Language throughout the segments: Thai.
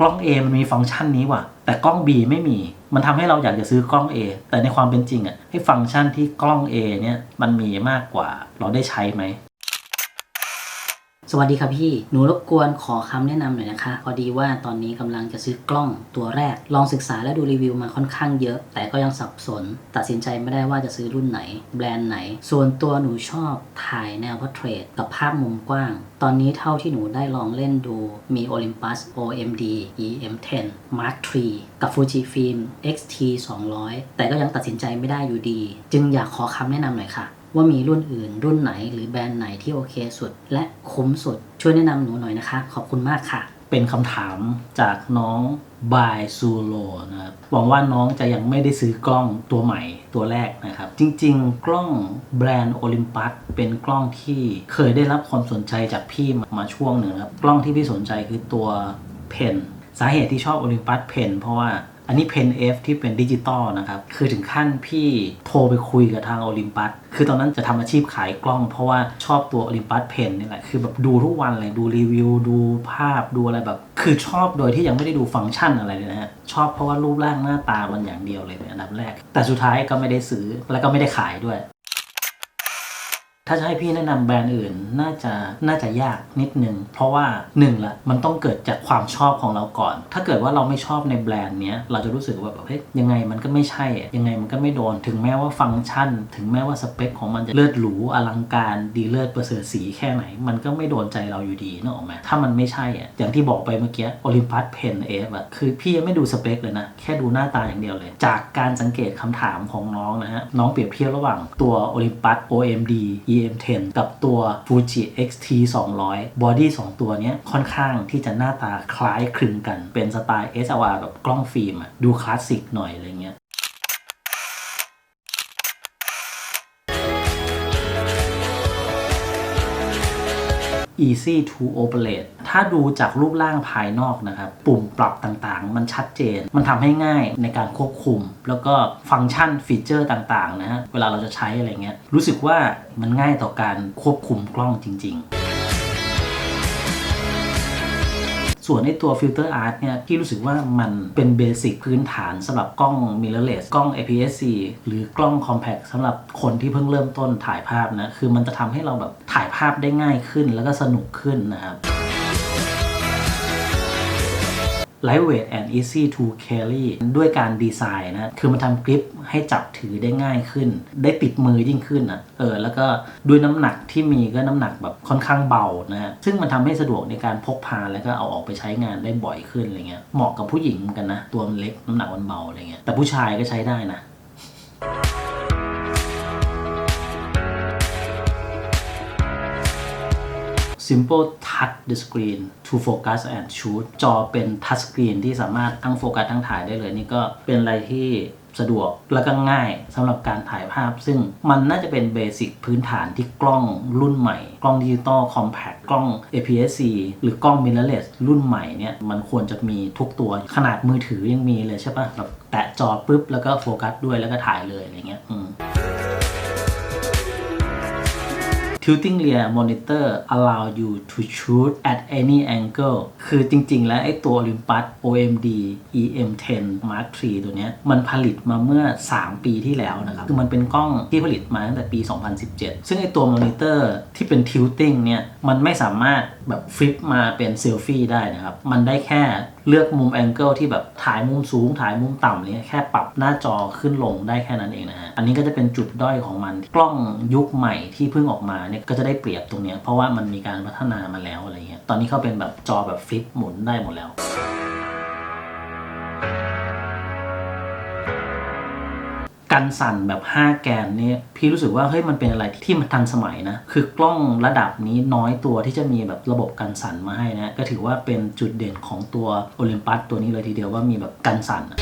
กล้อง A มันมีฟังก์ชันนี้ว่ะ แต่กล้อง B ไม่มี มันทำให้เราอยากจะซื้อกล้อง A แต่ในความเป็นจริงอะให้ฟังก์ชันที่กล้อง A เนี่ยมันมีมากกว่าเราได้ใช้ไหม สวัสดีครับพี่ หนูรบกวนขอคำแนะนำหน่อยนะคะ พอดีว่าตอนนี้กำลังจะซื้อกล้องตัวแรก ลองศึกษาและดูรีวิวมาค่อนข้างเยอะ แต่ก็ยังสับสน ตัดสินใจไม่ได้ว่าจะซื้อรุ่นไหน แบรนด์ไหน ส่วนตัวหนูชอบถ่ายแนวพอร์เทรตกับภาพมุมกว้าง ตอนนี้เท่าที่หนูได้ลองเล่นดู มี Olympus OMD EM10 Mark III กับ Fujifilm X-T 200 แต่ก็ยังตัดสินใจไม่ได้อยู่ดี จึงอยากขอคำแนะนำหน่อยค่ะ ว่ามีรุ่นอื่น รุ่นไหนหรือแบรนด์ไหนที่โอเคสุด และคุ้มสุด ช่วยแนะนำหนูหน่อยนะคะ ขอบคุณมากค่ะ เป็นคำถามจากน้องบายซูโ o นะครับหวังว่าน้องจะยังไม่ได้ซื้อกล้องตัวใหม่ตัวแรกนะครับ จริงๆ กล้องแบรนด์โอลิมปัสเป็นกล้องที่เคยได้รับความสนใจจากพี่มาช่วงหนึ่งครับ กล้องที่พี่สนใจคือตัวเพนสาเหตุที่ชอบโอลิมปัสเพนเพราะว่า อันนี้เพนเอฟที่เป็นดิจิตอลนะครับ คือถึงขั้นพี่โทรไปคุยกับทางโอลิมปัส คือตอนนั้นจะทำอาชีพขายกล้อง เพราะว่าชอบตัวโอลิมปัสเพนนี่แหละ คือแบบดูทุกวันเลย ดูรีวิว ดูภาพ ดูอะไรแบบ คือชอบโดยที่ยังไม่ได้ดูฟังก์ชันอะไรเลยนะฮะ ชอบเพราะว่ารูปร่างหน้าตามันอย่างเดียวเลยในอันดับแรก แต่สุดท้ายก็ไม่ได้ซื้อ แล้วก็ไม่ได้ขายด้วย ถ้าจะให้พี่แนะนำแบรนด์อื่นน่าจะน่าจะยากนิดนึง เพราะว่าหนึ่งละมันต้องเกิดจากความชอบของเราก่อน ถ้าเกิดว่าเราไม่ชอบในแบรนด์เนี้ยเราจะรู้สึกว่าแบบเฮ้ยยังไงมันก็ไม่ใช่ ยังไงมันก็ไม่โดน ถึงแม้ว่าฟังก์ชัน ถึงแม้ว่าสเปคของมันจะเลิศหรูอลังการดีเลิศประเสริฐสีแค่ไหน มันก็ไม่โดนใจเราอยู่ดีนึกออกไหมถ้ามันไม่ใช่อะอย่างที่บอกไปเมื่อกี้โอลิมปัสเพนเอฟอะคือพี่ยังไม่ดูสเปคเลยนะแค่ดูหน้าตาอย่างเดียวเลย จากการสังเกตคำถามของน้องนะฮะน้องเปรียบเทียบระหว่างตัว Olympus OMD EM10 กับตัว Fuji XT 200บอดี้2ตัวนี้ค่อนข้างที่จะหน้าตาคล้ายคลึงกัน เป็นสไตล์ SLR แบบกล้องฟิล์มอะดูคลาสสิกหน่อยอะไรเงี้ย easy to operate ถ้าดูจากรูปร่างภายนอกนะครับ ปุ่มปรับต่างๆ มันชัดเจน มันทำให้ง่ายในการควบคุม แล้วก็ฟังก์ชันฟีเจอร์ต่างๆนะฮะ เวลาเราจะใช้อะไรเงี้ย รู้สึกว่ามันง่ายต่อการควบคุมกล้องจริง ๆ ส่วนในตัวฟิลเตอร์อาร์ตเนี่ยพี่รู้สึกว่ามันเป็นเบสิกพื้นฐานสำหรับกล้อง mirrorless กล้อง APS-C หรือกล้อง compact สำหรับคนที่เพิ่งเริ่มต้นถ่ายภาพนะ คือมันจะทำให้เราแบบถ่ายภาพได้ง่ายขึ้นแล้วก็สนุกขึ้นนะครับ lightweight and easy to carry ด้วยการดีไซน์นะ คือมันทำกริปให้จับถือได้ง่ายขึ้น ได้ติดมือยิ่งขึ้นอะเออ แล้วก็ด้วยน้ำหนักที่มีก็น้ำหนักแบบค่อนข้างเบานะฮะ ซึ่งมันทำให้สะดวกในการพกพาแล้วก็เอาออกไปใช้งานได้บ่อยขึ้นอะไรเงี้ย เหมาะกับผู้หญิงเหมือนกันนะ ตัวมันเล็กน้ำหนักมันเบาอะไรเงี้ย แต่ผู้ชายก็ใช้ได้นะ Simple Touch the Screen to Focus and Shoot จอเป็น Touch Screen ที่สามารถทั้งโฟกัสทั้งถ่ายได้เลย นี่ก็เป็นอะไรที่สะดวกแล้วก็ง่ายสำหรับการถ่ายภาพ ซึ่งมันน่าจะเป็นเบสิกพื้นฐานที่กล้องรุ่นใหม่ กล้องดิจิตอลคอมแพคกล้อง APS-C หรือกล้อง mirrorless รุ่นใหม่เนี่ยมันควรจะมีทุกตัวขนาดมือถือยังมีเลยใช่ปะแบบแตะจอปุ๊บแล้วก็โฟกัสด้วยแล้วก็ถ่ายเลยอะไรเงี้ยอืม Tilting rear monitor allow you to shoot at any angle คือจริงๆ แล้วไอ้ตัว Olympus OMD EM10 Mark III ตัวเนี้ยมันผลิตมาเมื่อ 3 ปีที่แล้วนะครับ คือมันเป็นกล้องที่ผลิตมาตั้งแต่ปี 2017 ซึ่งไอ้ตัวมอนิเตอร์ที่เป็น tilting เนี่ย มันไม่สามารถแบบฟลิปมาเป็นเซลฟี่ได้นะครับ มันได้แค่ เลือกมุมแองเกิลที่แบบถ่ายมุมสูงถ่ายมุมต่ำเนี่ยแค่ปรับหน้าจอขึ้นลงได้แค่นั้นเองนะฮะอันนี้ก็จะเป็นจุดด้อยของมันกล้องยุคใหม่ที่เพิ่งออกมาเนี่ยก็จะได้เปรียบตรงเนี้ยเพราะว่ามันมีการพัฒนามาแล้วอะไรเงี้ยตอนนี้เขาเป็นแบบจอแบบฟลิปหมุนได้หมดแล้ว กันสั่นแบบ 5 แกนนี่พี่รู้สึกว่าเฮ้ยมันเป็นอะไรที่มันทันสมัยนะ คือกล้องระดับนี้น้อยตัวที่จะมีแบบระบบกันสั่นมาให้นะ ก็ถือว่าเป็นจุดเด่นของตัวโอลิมปัสตัวนี้เลยทีเดียวว่ามีแบบกันสั่นอะ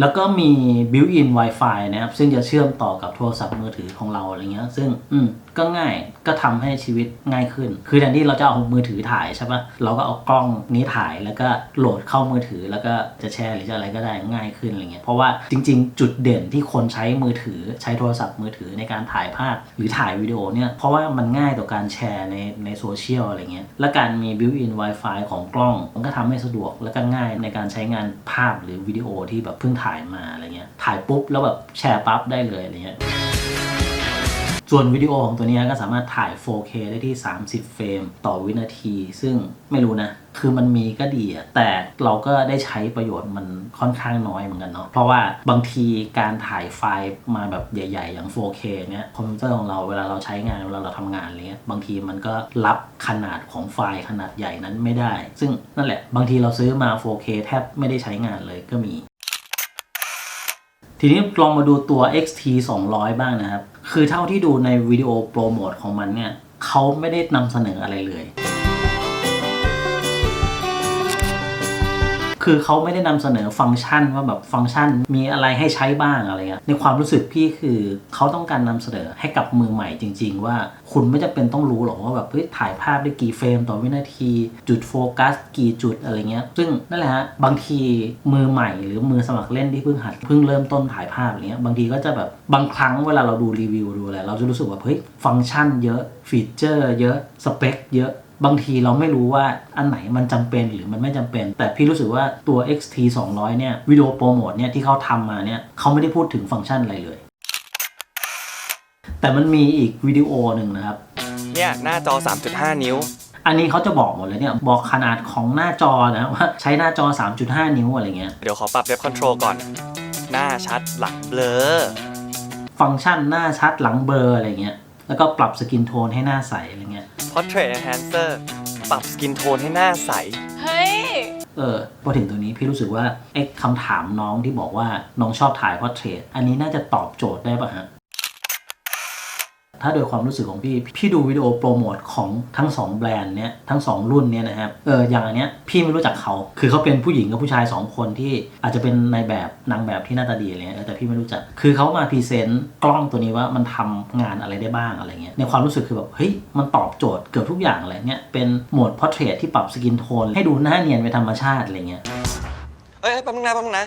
แล้วก็มี built-in Wi-Fi นะครับ ซึ่งจะเชื่อมต่อกับโทรศัพท์มือถือของเราอะไรเงี้ย ซึ่งอืมก็ง่ายก็ทำให้ชีวิตง่ายขึ้น คือแทนที่เราจะเอามือถือถ่ายใช่ปะเราก็เอากล้องนี้ถ่ายแล้วก็โหลดเข้ามือถือแล้วก็จะแชร์หรือจะอะไรก็ได้ง่ายขึ้นอะไรเงี้ย เพราะว่าจริง ๆ จุดเด่นที่คนใช้มือถือใช้โทรศัพท์มือถือในการถ่ายภาพหรือถ่ายวิดีโอเนี่ยเพราะว่ามันง่ายต่อการแชร์ในในโซเชียลอะไรเงี้ย และการมี built-in Wi-Fi ของกล้อง มันก็ทำให้สะดวกและก็ง่ายในการใช้งานภาพหรือวิดีโอที่แบบเพิ่งถ่ายมาอะไรเงี้ยถ่ายปุ๊บแล้วแบบแชร์ปั๊บได้เลยอะไรเงี้ยส่วนวิดีโอของตัวนี้ก็สามารถถ่าย 4K ได้ที่ 30 เฟรมต่อวินาที ซึ่งไม่รู้นะ คือมันมีก็ดีอะแต่เราก็ได้ใช้ประโยชน์มันค่อนข้างน้อยเหมือนกันเนาะ เพราะว่าบางทีการถ่ายไฟล์มาแบบใหญ่ ๆ อย่าง 4K เนี้ยคอมพิวเตอร์ของเราเวลาเราใช้งาน เวลาเราทำงานอะไรเงี้ย บางทีมันก็รับขนาดของไฟล์ขนาดใหญ่นั้นไม่ได้ ซึ่งนั่นแหละ บางทีเราซื้อมา 4K แทบไม่ได้ใช้งานเลยก็มี ทีนี้ลองมาดูตัว XT 200 บ้างนะครับ คือเท่าที่ดูในวิดีโอโปรโมทของมันเนี่ยเขาไม่ได้นำเสนออะไรเลย คือเขาไม่ได้นำเสนอฟังก์ชันว่าแบบฟังก์ชันมีอะไรให้ใช้บ้างอะไรเงี้ยในความรู้สึกพี่คือเขาต้องการนำเสนอให้กับมือใหม่จริง ๆ ว่าคุณไม่จำเป็นต้องรู้หรอกว่าแบบเฮ้ยถ่ายภาพได้กี่เฟรมต่อวินาที จุดโฟกัส กี่จุดอะไรเงี้ยซึ่งนั่นแหละฮะบางทีมือใหม่หรือมือสมัครเล่นที่เพิ่งหัดเพิ่งเริ่มต้นถ่ายภาพอะไรเงี้ยบางทีก็จะแบบบางครั้งเวลาเราดูรีวิวดูอะไรเราจะรู้สึกว่าเฮ้ยฟังก์ชันเยอะฟีเจอร์ เยอะสเปคเยอะ บางทีเราไม่รู้ว่าอันไหนมันจำเป็นหรือมันไม่จำเป็น แต่พี่รู้สึกว่าตัว XT 200 เนี่ยวิดีโอโปรโมทเนี่ยที่เขาทำมาเนี่ยเขาไม่ได้พูดถึงฟังก์ชันอะไรเลย แต่มันมีอีกวิดีโอหนึ่งนะครับ เนี่ยหน้าจอ 3.5 นิ้วอันนี้เขาจะบอกหมดเลยเนี่ย บอกขนาดของหน้าจอนะว่าใช้หน้าจอ 3.5 นิ้วอะไรเงี้ย เดี๋ยวขอปรับเว็บคอนโทรลก่อน หน้าชัดหลังเบลอ ฟังก์ชันหน้าชัดหลังเบลอร์อะไรเงี้ย แล้วก็ปรับสกินโทนให้หน้าใสอะไรเงี้ย Portrait Enhancer ปรับสกินโทนให้หน้าใส เฮ้ย เออพอถึงตรงนี้พี่รู้สึกว่าไอ้คำถามน้องที่บอกว่าน้องชอบถ่ายพอร์เทรตอันนี้น่าจะตอบโจทย์ได้ป่ะฮะ ถ้าโดยความรู้สึกของพี่ พี่ดูวิดีโอโปรโมทของทั้ง 2 แบรนด์เนี้ยทั้ง 2 รุ่นเนี้ยนะครับ เอออย่างอันเนี้ยพี่ไม่รู้จักเขา คือเขาเป็นผู้หญิงกับผู้ชาย 2 คนที่อาจจะเป็นในแบบนางแบบที่หน้าตาดีอะไรเงี้ยแต่พี่ไม่รู้จัก คือเขามาพรีเซนต์กล้องตัวนี้ว่ามันทำงานอะไรได้บ้างอะไรเงี้ย ในความรู้สึกคือแบบเฮ้ยมันตอบโจทย์เกือบทุกอย่างเลยเนี่ยเป็นโหมดพอร์เทรตที่ปรับสกินโทนให้ดูหน้าเนียนเป็นธรรมชาติอะไรเงี้ย เอ้ยแป๊บนึงนะแป๊บนึงนะ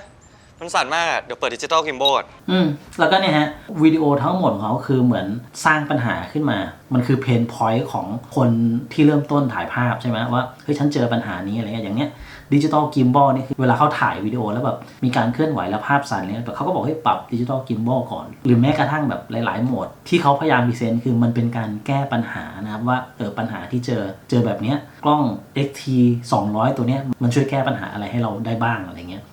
มันสั่นมากอะเดี๋ยวเปิดดิจิตอลกิมโบก่อนอืมแล้วก็เนี่ยฮะวิดีโอทั้งหมดของเขาคือเหมือนสร้างปัญหาขึ้นมา มันคือเพนพอยต์ของคนที่เริ่มต้นถ่ายภาพใช่ไหมว่าเฮ้ยฉันเจอปัญหานี้อะไรเงี้ยอย่างเนี้ยดิจิตอลกิมบอลนี่คือเวลาเขาถ่ายวิดีโอแล้วแบบมีการเคลื่อนไหวแล้วภาพสั่นเนี่ยแบบเขาก็บอกให้ปรับดิจิตอลกิมบอลก่อน หรือแม้กระทั่งแบบหลาย ๆ โหมด ที่เขาพยายามพรีเซนต์คือมันเป็นการแก้ปัญหานะครับว่าเออปัญหาที่เจอเจอแบบเนี้ยกล้อง XT 200 ตัวเนี้ยมันช่วยแก้ปัญหาอะไรให้เราได้บ้างอะไรเงี้ย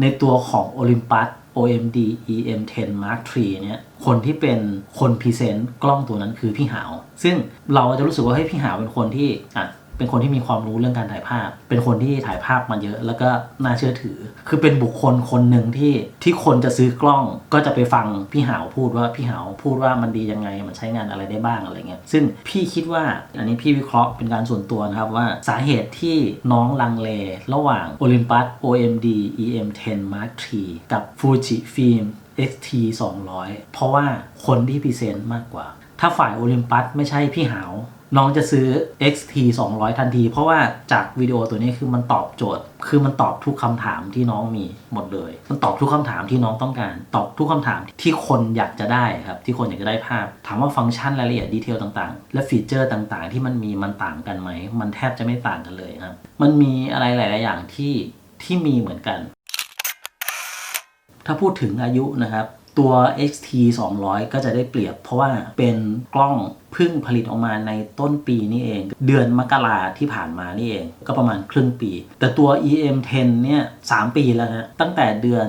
ในตัวของ Olympus OMD EM10 Mark III เนี่ยคนที่เป็นคนพรีเซนต์กล้องตัวนั้นคือพี่หาว ซึ่งเราจะรู้สึกว่าเฮ้ยพี่หาวเป็นคนที่อะ เป็นคนที่มีความรู้เรื่องการถ่ายภาพ เป็นคนที่ถ่ายภาพมาเยอะ แล้วก็น่าเชื่อถือ คือเป็นบุคคลคนหนึ่งที่ที่คนจะซื้อกล้องก็จะไปฟังพี่หาวพูดว่าพี่หาวพูดว่ามันดียังไงมันใช้งานอะไรได้บ้างอะไรเงี้ย ซึ่งพี่คิดว่าอันนี้พี่วิเคราะห์เป็นการส่วนตัวนะครับว่าสาเหตุที่น้องลังเล ระหว่าง Olympus OMD EM10 Mark III กับ Fuji Film XT 200 เพราะว่าคนที่พรีเซนต์มากกว่า ถ้าฝ่าย Olympus ไม่ใช่พี่หาว น้องจะซื้อ XT 200 ทันที เพราะว่าจากวิดีโอตัวนี้คือมันตอบโจทย์ คือมันตอบทุกคำถามที่น้องมีหมดเลย มันตอบทุกคำถามที่น้องต้องการ ตอบทุกคำถามที่คนอยากจะได้ครับ ที่คนอยากจะได้ภาพ ถามว่าฟังก์ชันรายละเอียดดีเทลต่างๆ และฟีเจอร์ต่างๆ ที่มันมีมันต่างกันไหม มันแทบจะไม่ต่างกันเลยครับ มันมีอะไรหลาย ๆ อย่างที่ที่มีเหมือนกัน ถ้าพูดถึงอายุนะครับ ตัว XT 200 ก็จะได้เปรียบ เพราะว่าเป็นกล้องเพิ่งผลิตออกมาในต้นปีนี่เอง เดือนมกราที่ผ่านมานี่เอง ก็ประมาณครึ่งปี แต่ตัว EM10 เนี่ย3ปีแล้วนะ ตั้งแต่เดือน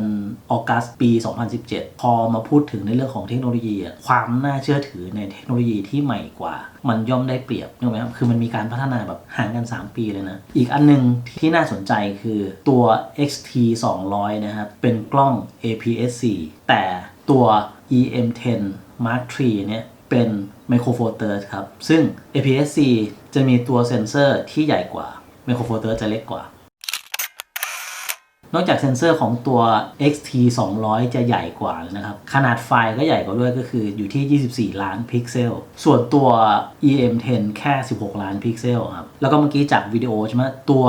ออกัสปี 2017 พอมาพูดถึงในเรื่องของเทคโนโลยี ความน่าเชื่อถือในเทคโนโลยีที่ใหม่กว่า มันย่อมได้เปรียบถูกไหมครับ คือมันมีการพัฒนาแบบห่างกัน 3 ปีเลยนะ อีกอันหนึงที่น่าสนใจคือตัว XT 200 นะครับ เป็นกล้อง APS-C แต่ ตัว EM10 Mark III เนี่ยเป็น Micro Four Thirds ครับ ซึ่ง APS-C จะมีตัวเซ็นเซอร์ที่ใหญ่กว่า Micro Four Thirds จะเล็กกว่านนอกจากเซ็นเซอร์ของตัว XT 200 จะใหญ่กว่านะครับ ขนาดไฟล์ก็ใหญ่กว่าด้วยก็คืออยู่ที่ 24 ล้านพิกเซล ส่วนตัว EM10 แค่ 16 ล้านพิกเซลครับ แล้วก็เมื่อกี้จากวิดีโอใช่ไหมตัว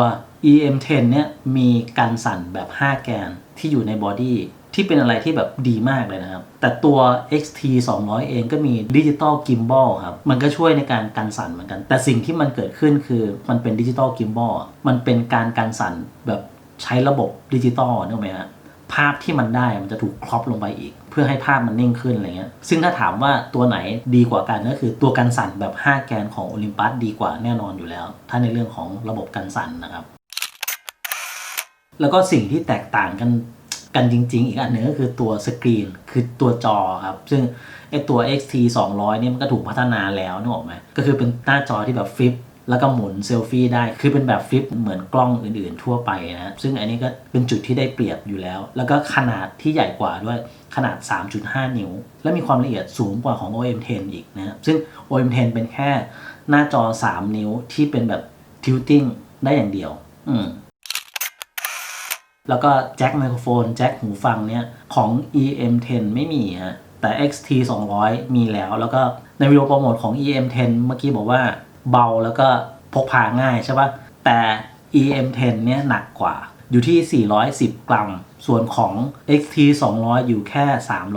EM10 เนี่ยมีการสั่นแบบ 5 แกนที่อยู่ในบอดี้ ที่เป็นอะไรที่แบบดีมากเลยนะครับ แต่ตัว XT 200 เองก็มีดิจิตอลกิมบอลครับ มันก็ช่วยในการกันสั่นเหมือนกัน แต่สิ่งที่มันเกิดขึ้นคือมันเป็นดิจิตอลกิมบอลมันเป็นการกันสั่นแบบใช้ระบบดิจิตอลนึกไหมฮะภาพที่มันได้มันจะถูกครอปลงไปอีก เพื่อให้ภาพมันนิ่งขึ้นอะไรเงี้ย ซึ่งถ้าถามว่าตัวไหนดีกว่ากันก็คือตัวกันสั่นแบบ 5 แกนของโอลิมปัสดีกว่าแน่นอนอยู่แล้ว ถ้าในเรื่องของระบบกันสั่นนะครับ แล้วก็สิ่งที่แตกต่างกัน กันจริง ๆ อีกอันหนึ่งก็คือตัวสกรีนคือตัวจอครับ ซึ่งไอตัว XT 200เนี่ยมันก็ถูกพัฒนาแล้วนึกออกไหมก็คือเป็นหน้าจอที่แบบฟลิปแล้วก็หมุนเซลฟี่ได้ คือเป็นแบบฟลิปเหมือนกล้องอื่นๆทั่วไปนะ ซึ่งอันนี้ก็เป็นจุดที่ได้เปรียบอยู่แล้ว แล้วก็ขนาดที่ใหญ่กว่าด้วยขนาด 3.5 นิ้ว และมีความละเอียดสูงกว่าของ OM10 อีกนะครับซึ่ง OM10 เป็นแค่หน้าจอ 3 นิ้วที่เป็นแบบ tilting ได้อย่างเดียว อืม แล้วก็แจ็คไมโครโฟนแจ็คหูฟังเนี่ยของ EM10 ไม่มีฮะแต่ XT 200 มีแล้ว แล้วก็ในวิดีโอโปรโมทของ EM10 เมื่อกี้บอกว่าเบาแล้วก็พกพาง่ายใช่ปะแต่ EM10 เนี่ยหนักกว่าอยู่ที่ 410 กรัม ส่วนของ XT 200 อยู่แค่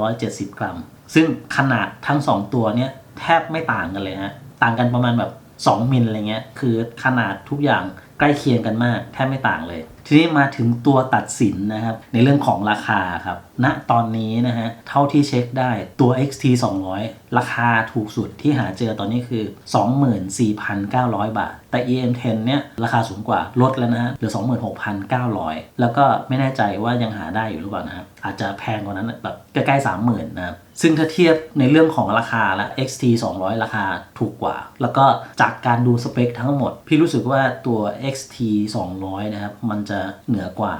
370 กรัม ซึ่งขนาดทั้ง 2 ตัวเนี่ยแทบไม่ต่างกันเลยฮะต่างกันประมาณแบบ 2 มิลอะไรเงี้ย คือขนาดทุกอย่างใกล้เคียงกันมาก แทบไม่ต่างเลย ทีนี้มาถึงตัวตัดสินนะครับ ในเรื่องของราคาครับ ณตอนนี้นะฮะ เท่าที่เช็คได้ตัว XT 200 ราคาถูกสุดที่หาเจอตอนนี้คือ 24,900 บาท แต่ EM10 เนี่ยราคาสูงกว่าลดแล้วนะฮะเหลือ 26,900 แล้วก็ไม่แน่ใจว่ายังหาได้อยู่หรือเปล่านะครับ อาจจะแพงกว่านั้นแบบใกล้ๆ30,000นะครับซึ่งถ้าเทียบในเรื่องของราคาและ XT 200 ราคาถูกกว่า แล้วก็จากการดูสเปคทั้งหมด พี่รู้สึกว่าตัว XT 200 นะครับ มันจะเหนือกว่า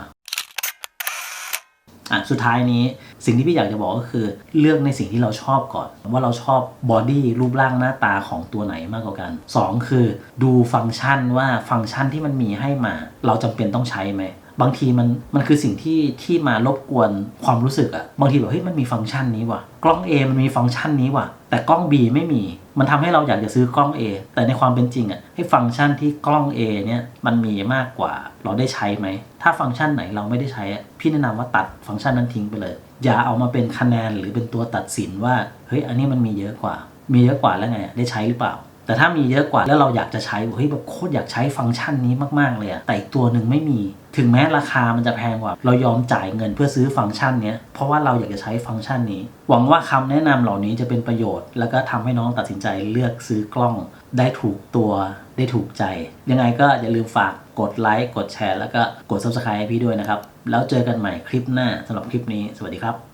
อะสุดท้ายนี้สิ่งที่พี่อยากจะบอกก็คือ เลือกในสิ่งที่เราชอบก่อน ว่าเราชอบบอดี้รูปร่างหน้าตาของตัวไหนมากกว่ากัน 2 คือดูฟังก์ชันว่าฟังก์ชันที่มันมีให้มา เราจำเป็นต้องใช้ไหม บางทีมันมันคือสิ่งที่ที่มารบกวนความรู้สึกอะบางทีแบบเฮ้ยมันมีฟังก์ชันนี้ว่ะกล้อง A มันมีฟังก์ชันนี้ว่ะแต่กล้อง B ไม่มี มันทำให้เราอยากจะซื้อกล้อง A แต่ในความเป็นจริงอะให้ฟังก์ชันที่กล้อง A เนี่ยมันมีมากกว่าเราได้ใช้ไหม ถ้าฟังก์ชันไหนเราไม่ได้ใช้อะพี่แนะนำว่าตัดฟังก์ชันนั้นทิ้งไปเลย อย่าเอามาเป็นคะแนนหรือเป็นตัวตัดสินว่าเฮ้ยอันนี้มันมีเยอะกว่า มีเยอะกว่าแล้วไงได้ใช้หรือเปล่า แต่ถ้ามีเยอะกว่าแล้วเราอยากจะใช้เฮ้ยแบบโคตรอยากใช้ฟังก์ชันนี้มากๆเลยอะแต่อีกตัวหนึ่งไม่มี ถึงแม้ราคามันจะแพงกว่า เรายอมจ่ายเงินเพื่อซื้อฟังก์ชันนี้เพราะว่าเราอยากจะใช้ฟังก์ชันนี้ หวังว่าคำแนะนำเหล่านี้จะเป็นประโยชน์ แล้วก็ทำให้น้องตัดสินใจเลือกซื้อกล้อง ได้ถูกตัวได้ถูกใจ ยังไงก็อย่าลืมฝากกดไลค์กดแชร์แล้วก็กด subscribe ให้พี่ด้วยนะครับแล้วเจอกันใหม่คลิปหน้าสำหรับคลิปนี้ สวัสดีครับ